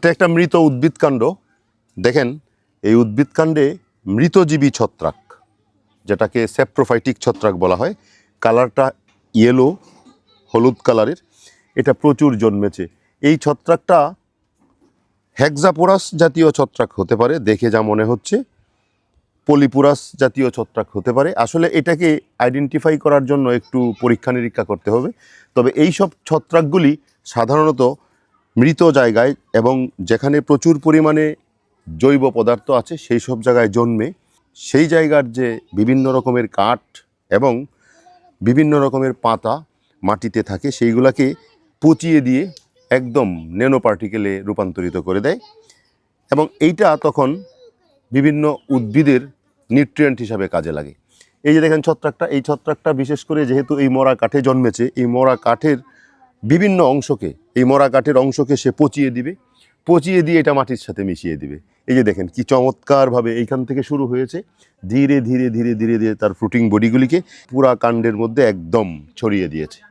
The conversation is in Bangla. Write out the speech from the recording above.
এটা একটা মৃত উদ্ভিদকাণ্ড। দেখেন, এই উদ্ভিদকাণ্ডে মৃতজীবী ছত্রাক, যেটাকে স্যাপ্রোফাইটিক ছত্রাক বলা হয়, কালারটা ইয়েলো হলুদ কালারের, এটা প্রচুর জন্মেছে। এই ছত্রাকটা হ্যাকজাপোরাস জাতীয় ছত্রাক হতে পারে, দেখে যা মনে হচ্ছে। পলিপুরাস জাতীয় ছত্রাক হতে পারে। আসলে এটাকে আইডেন্টিফাই করার জন্য একটু পরীক্ষা নিরীক্ষা করতে হবে। তবে এই সব ছত্রাকগুলি সাধারণত মৃত জায়গায় এবং যেখানে প্রচুর পরিমাণে জৈব পদার্থ আছে, সেই সব জায়গায় জন্মে, সেই জায়গার যে বিভিন্ন রকমের কাঠ এবং বিভিন্ন রকমের পাতা মাটিতে থাকে, সেইগুলাকে পচিয়ে দিয়ে একদম ন্যানো পার্টিকেলে রূপান্তরিত করে দেয় এবং এইটা তখন বিভিন্ন উদ্ভিদের নিউট্রিয়েন্ট হিসাবে কাজে লাগে। এই যে দেখেন ছত্রাকটা, এই ছত্রাকটা বিশেষ করে যেহেতু এই মরা কাঠে জন্মেছে, এই মরা কাঠের বিভিন্ন অংশকে, এই মরা কাঠের অংশকে সে পচিয়ে দিবে। পচিয়ে দিয়ে এটা মাটির সাথে মিশিয়ে দিবে। এই যে দেখেন কি চমৎকারভাবে এইখান থেকে শুরু হয়েছে। ধীরে ধীরে ধীরে ধীরে ধীরে তার ফ্রুটিং বডিগুলিকে পুরা কাণ্ডের মধ্যে একদম ছড়িয়ে দিয়েছে।